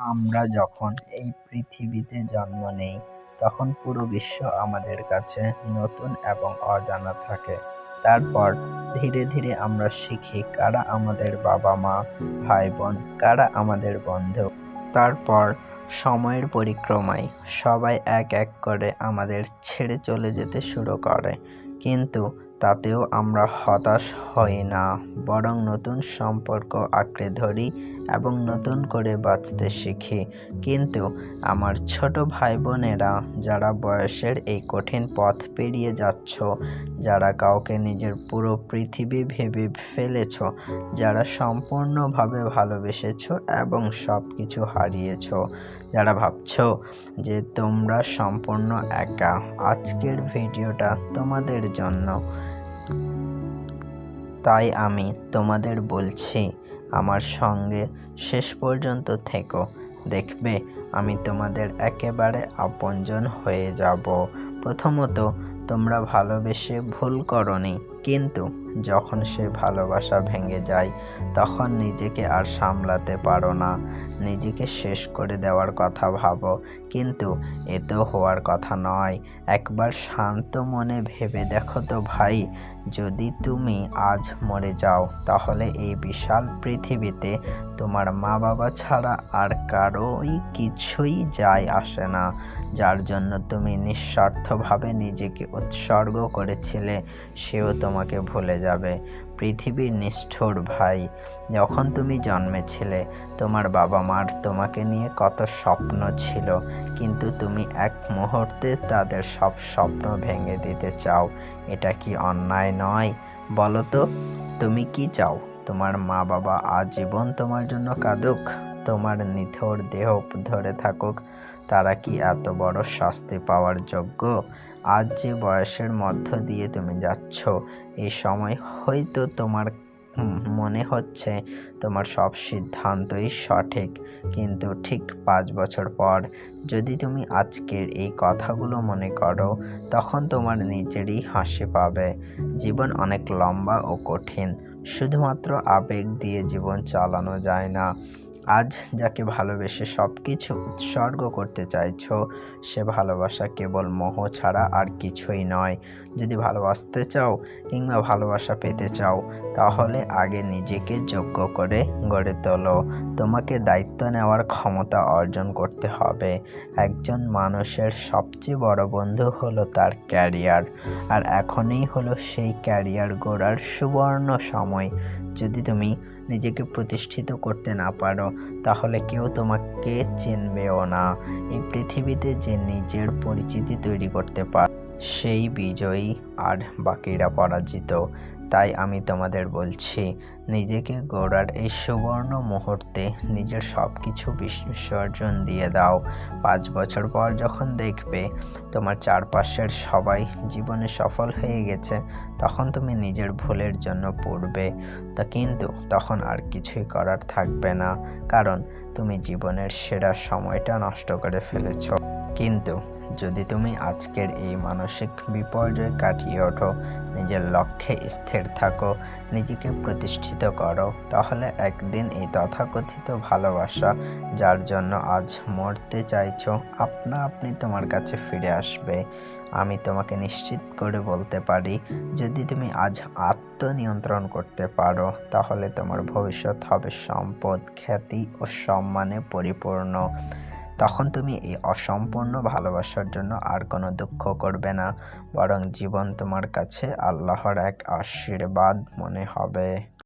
আমরা যখন এই পৃথিবীতে জন্ম নেই, তখন পুরো বিশ্ব আমাদের কাছে নতুন এবং অজানা থাকে। তারপর ধীরে ধীরে আমরা শিখি কারা আমাদের বাবা মা ভাই বোন কারা আমাদের বন্ধু। তারপর সময়ের পরিক্রমায় সবাই এক এক করে আমাদের ছেড়ে চলে যেতে শুরু করে। কিন্তু তাতেও আমরা হতাশ হই না, বরং নতুন সম্পর্ক আঁকড়ে ধরি এবং নতুন করে বাঁচতে শিখি। কিন্তু আমার ছোট ভাই বোনেরা যারা বয়সের এই কঠিন পথ পেরিয়ে যাচ্ছ, যারা কাউকে নিজের পুরো পৃথিবী ভেবে ফেলেছ, যারা সম্পূর্ণভাবে ভালোবেসেছ এবং সব কিছু হারিয়েছ, যারা ভাবছ যে তোমরা সম্পূর্ণ একা, আজকের ভিডিওটা তোমাদের জন্য। তাই আমি তোমাদের বলছি, আমার সঙ্গে শেষ পর্যন্ত থেকো। দেখবে, আমি তোমাদের একেবারে আপনজন হয়ে যাব। প্রথমত, তোমরা ভালোবেসে ভুল করনি। কিন্তু যখন সে ভালোবাসা ভেঙে যায়, তখন নিজেকে আর সামলাতে পারো না। নিজেকে শেষ করে দেওয়ার কথা ভাবো, কিন্তু এ তো হওয়ার কথা নয়। একবার শান্ত মনে ভেবে দেখো তো ভাই, যদি তুমি আজ মরে যাও, তাহলে এই বিশাল পৃথিবীতে তোমার মা বাবা ছাড়া আর কারোই কিছুই যায় আসে না। যার জন্য তুমি নিঃস্বার্থভাবে নিজেকে উৎসর্গ করেছিলে, সেও তোমাকে ভুলে যাবে। পৃথিবীর নিষ্ঠুর ভাই, যখন তুমি জন্মেছিলে, তোমার বাবা মার তোমাকে নিয়ে কত স্বপ্ন ছিল, কিন্তু তুমি এক মুহূর্তে তাদের সব স্বপ্ন ভেঙে দিতে চাও। এটা কি অন্যায় নয়? বলো তো, তুমি কি চাও? তোমার মা বাবা আজীবন তোমার জন্য কাঁদুক? তোমার নিথর দেহ ধরে থাকুক? তারা কি এত বড় শাস্তি পাওয়ার যোগ্য? আজ যে বয়সের মধ্য দিয়ে তুমি যাচ্ছ এই সময় হয়তো তোমার মনে হচ্ছে তোমার সব সিদ্ধান্তই সঠিক। কিন্তু ঠিক পাঁচ বছর পর যদি তুমি আজকের এই কথাগুলো মনে করো, তখন তোমার নিজেরই হাসি পাবে। জীবন অনেক লম্বা ও কঠিন। শুধুমাত্র আবেগ দিয়ে জীবন চালানো যায় না। আজ যাকে ভালোবেসে সব কিছু উৎসর্গ করতে চাইছ, সে ভালোবাসা কেবল মোহ ছাড়া আর কিছুই নয়। যদি ভালোবাসতে চাও কিংবা ভালোবাসা পেতে চাও, তাহলে আগে নিজেকে যোগ্য করে গড়ে তোলো। তোমাকে দায়িত্ব নেওয়ার ক্ষমতা অর্জন করতে হবে। একজন মানুষের সবচেয়ে বড় বন্ধু হলো তার ক্যারিয়ার, আর এখনই হলো সেই ক্যারিয়ার গড়ার সুবর্ণ সময়। যদি তুমি নিজেকে প্রতিষ্ঠিত করতে না পারো, তাহলে কেউ তোমাকে চিনবেও না। এই পৃথিবীতে যে নিজের পরিচিতি তৈরি করতে পার সেই বিজয়ী আর বাকিরা পরাজিত। তাই আমি তোমাদের বলছি, নিজেকে গড়ার এই সুবর্ণ মুহূর্তে নিজের সব কিছু বিসর্জন দিয়ে দাও। পাঁচ বছর পর যখন দেখবে তোমার চারপাশের সবাই জীবনে সফল হয়ে গেছে, তখন তুমি নিজের ভুলের জন্য পড়বে। তা কিন্তু তখন আর কিছুই করার থাকবে না, কারণ তুমি জীবনের সেরা সময়টা নষ্ট করে ফেলেছ। কিন্তু যদি তুমি আজকের এই মানসিক বিপর্যয় কাটিয়ে ওঠো, নিজের লক্ষ্যে স্থির থাকো, নিজেকে প্রতিষ্ঠিত করো, তাহলে একদিন এই তথাকথিত ভালোবাসা যার জন্য আজ মরতে চাইছো, আপনা আপনি তোমার কাছে ফিরে আসবে। আমি তোমাকে নিশ্চিত করে বলতে পারি, যদি তুমি আজ আত্মনিয়ন্ত্রণ করতে পারো, তাহলে তোমার ভবিষ্যৎ হবে সম্পদ, খ্যাতি ও সম্মানে পরিপূর্ণ। তখন তুমি এই অসম্পূর্ণ ভালোবাসার জন্য আর কোনো দুঃখ করবে না, বরং জীবন তোমার কাছে আল্লাহর এক আশীর্বাদ মনে হবে।